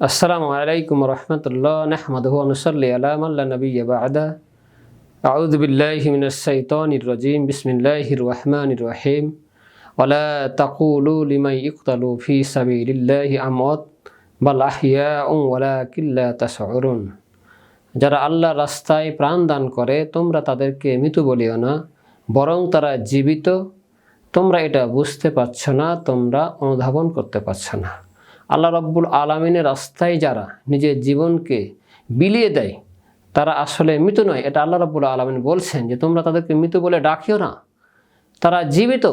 আসসালামু আলাইকুম রহমতুল্লাহ নাহমদ অনুসল্লি আলামাল্লা নবী বাদা। আউদ বিল্লাহিমিনসৈতনির রজিম, বিসমিল্লাহির রহমানির রহিম। ওয়ালা তাকুলু লিমাই ইকতালু ফি সাবিলিল্লাহি আমত বালাহিয়া ওলা কিল্লা তাসরুন যারা আল্লাহ রাস্তায় প্রাণ দান করে, তোমরা তাদেরকে মৃত বলিও না, বরং তারা জীবিত। তোমরা এটা বুঝতে পারছ না, তোমরা অনুধাবন করতে পারছ না। আল্লাহ রব্বুল আলমিনের রাস্তায় যারা নিজের জীবনকে বিলিয়ে দেয়, তারা আসলে মৃত নয়। এটা আল্লাহ রব্বুল আলমিন বলছেন যে তোমরা তাদেরকে মৃত বলে ডাকিও না। তারা জীবিত।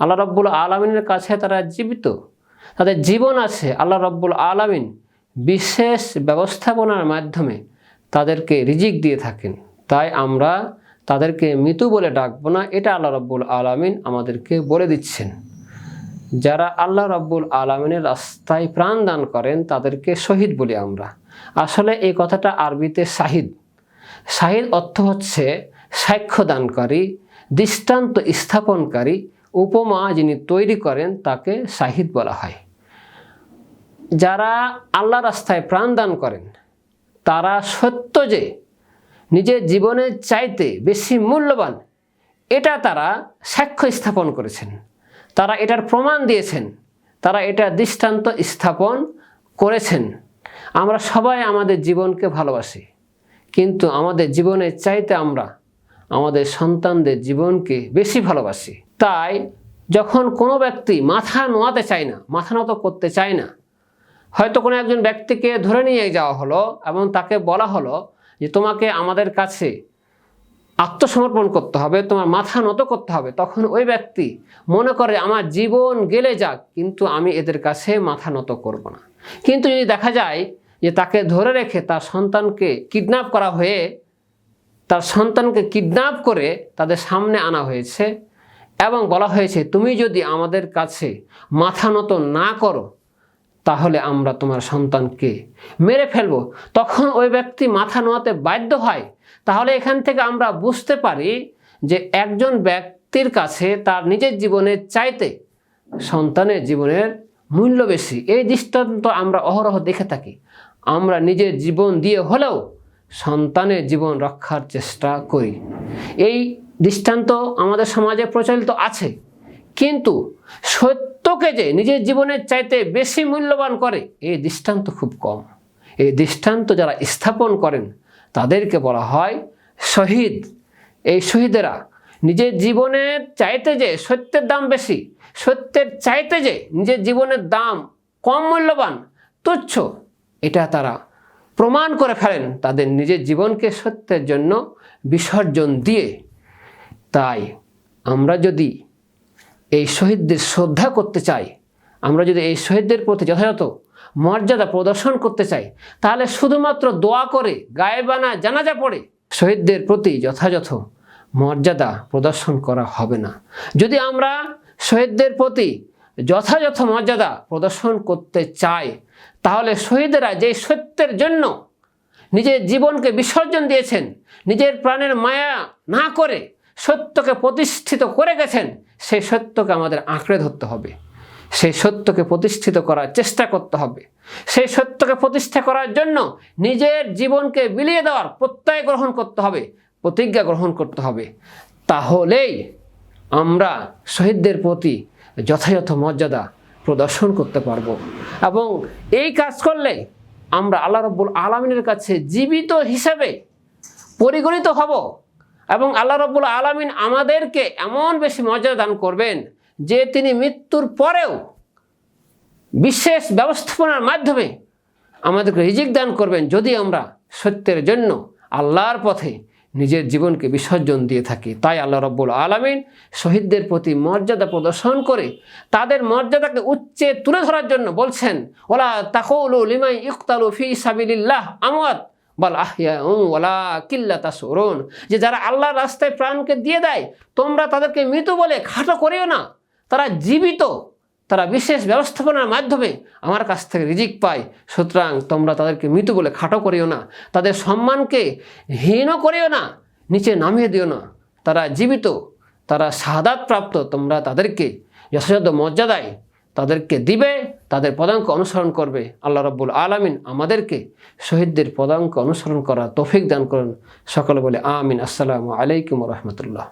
আল্লাহ রব্বুল আলমিনের কাছে তারা জীবিত। তাদের জীবন আছে আল্লাহ রব্বুল আলমিন বিশেষ ব্যবস্থাপনার মাধ্যমে তাদেরকে রিজিক দিয়ে থাকেন। তাই আমরা তাদেরকে মৃত বলে ডাকবো না। এটা আল্লাহ রব্বুল আলমিন আমাদেরকে বলে দিচ্ছেন। যারা আল্লাহ রব্বুল আলমিনের রাস্তায় প্রাণ দান করেন, তাদেরকে শহীদ বলি আমরা। আসলে এই কথাটা আরবিতে শাহিদ। শাহিদ অর্থ হচ্ছে সাক্ষ্য দানকারী দৃষ্টান্ত স্থাপনকারী, উপমা যিনি তৈরি করেন তাকে শাহিদ বলা হয়। যারা আল্লাহ রাস্তায় প্রাণ দান করেন, তারা সত্য যে নিজের জীবনের চাইতে বেশি মূল্যবান, এটা তারা সাক্ষ্য স্থাপন করেছেন। তারা এটার প্রমাণ দিয়েছেন। তারা এটা দৃষ্টান্ত স্থাপন করেছেন। আমরা সবাই আমাদের জীবনকে ভালোবাসি। কিন্তু আমাদের জীবনের চাইতে আমরা আমাদের সন্তানদের জীবনকে বেশি ভালোবাসি। তাই যখন কোনো ব্যক্তি মাথা নোয়াতে চায় না, মাথা নত করতে চায় না, হয়তো কোনো একজন ব্যক্তিকে ধরে নিয়ে যাওয়া হলো এবং তাকে বলা হলো যে তোমাকে আমাদের কাছে আত্মসমর্পণ করতে হবে, তোমার মাথা নত করতে হবে। তখন ওই ব্যক্তি মনে করে, আমার জীবন গেলে যাক, কিন্তু আমি এদের কাছে মাথা নত করব না। কিন্তু যদি দেখা যায় যে তাকে ধরে রেখে তার সন্তানকে কিডন্যাপ করা হয়ে, তার সন্তানকে কিডন্যাপ করে তাদের সামনে আনা হয়েছে এবং বলা হয়েছে, তুমি যদি আমাদের কাছে মাথা নত না করো তাহলে আমরা তোমার সন্তানকে মেরে ফেলব। তখন ওই ব্যক্তি মাথা নোয়াতে বাধ্য হয়। তাহলে এখান থেকে আমরা বুঝতে পারি যে একজন ব্যক্তির কাছে তার নিজের জীবনের চাইতে সন্তানের জীবনের মূল্য বেশি। এই দৃষ্টান্ত আমরা অহরহ দেখে থাকি। আমরা নিজের জীবন দিয়ে হলেও সন্তানের জীবন রক্ষার চেষ্টা করি। এই দৃষ্টান্ত আমাদের সমাজে প্রচলিত আছে। কিন্তু সত্যকে যে নিজের জীবনের চাইতে বেশি মূল্যবান করে, এই দৃষ্টান্ত খুব কম। এই দৃষ্টান্ত যারা স্থাপন করেন, তাদেরকে বলা হয় শহীদ। এই শহীদেরা নিজের জীবনের চাইতে যে সত্যের দাম বেশি, সত্যের চাইতে যে নিজের জীবনের দাম কম মূল্যবান, তুচ্ছ, এটা তারা প্রমাণ করে ফেলেন তাদের নিজের জীবনকে সত্যের জন্য বিসর্জন দিয়ে। তাই আমরা যদি এই শহীদদের শ্রদ্ধা করতে চাই। আমরা যদি এই শহীদদের প্রতি যথাযথ মর্যাদা প্রদর্শন করতে চাই, তাহলে শুধুমাত্র দোয়া করে গায়েবানা জানাজা পড়ে শহীদদের প্রতি যথাযথ মর্যাদা প্রদর্শন করা হবে না। যদি আমরা শহীদদের প্রতি যথাযথ মর্যাদা প্রদর্শন করতে চাই, তাহলে শহীদরা যে সত্যের জন্য নিজের জীবনকে বিসর্জন দিয়েছেন, নিজের প্রাণের মায়া না করে সত্যকে প্রতিষ্ঠিত করে গেছেন, সেই সত্যকে আমাদের আঁকড়ে ধরতে হবে। সেই সত্যকে প্রতিষ্ঠিত করার চেষ্টা করতে হবে। সেই সত্যকে প্রতিষ্ঠা করার জন্য নিজের জীবনকে বিলিয়ে দেওয়ার প্রত্যয় গ্রহণ করতে হবে, প্রতিজ্ঞা গ্রহণ করতে হবে। তাহলেই আমরা শহীদদের প্রতি যথাযথ মর্যাদা প্রদর্শন করতে পারব এবং এই কাজ করলে আমরা আল্লাহ রব্বুল আলমিনের কাছে জীবিত হিসেবে পরিগণিত হব। এবং আল্লাহ রব্বুল আলমিন আমাদেরকে এমন বেশি মর্যাদা দান করবেন যে তিনি মৃত্যুর পরেও বিশেষ ব্যবস্থাপনার মাধ্যমে আমাদেরকে রিজিক দান করবেন যদি আমরা সত্যের জন্য আল্লাহর পথে নিজের জীবনকে বিসর্জন দিয়ে থাকি। তাই আল্লাহ রব্বুল আলমিন শহীদদের প্রতি মর্যাদা প্রদর্শন করে তাদের মর্যাদাকে উচ্চে তুলে ধরার জন্য বলছেন, ওলা তাকৌলু লিমাই ইকতালু ফি সাবিলিল্লাহ আমওয়াত। বল আহিয়া কিল্লা তাসরুন যে যারা আল্লাহর রাস্তায় প্রাণকে দিয়ে দেয়, তোমরা তাদেরকে মৃত বলে খাটো করিও না। তারা জীবিত, তারা বিশেষ ব্যবস্থাপনার মাধ্যমে আমার কাছ থেকে রিজিক পায়। সুতরাং তোমরা তাদেরকে মৃত বলে খাটো করিও না। তাদের সম্মানকে হীন করিও না, নিচে নামিয়ে দিও না। তারা জীবিত, তারা সাদাত প্রাপ্ত। তোমরা তাদেরকে যথাযথ মর্যাদায় তাদেরকে দিবে, তাদের পদাঙ্ক অনুসরণ করবে। আল্লাহ রব্বুল আলমিন আমাদেরকে শহীদদের পদাঙ্ক অনুসরণ করা তৌফিক দান করেন। সকলে বলে আমিন। আসসালামু আলাইকুম রহমতুল্লাহ।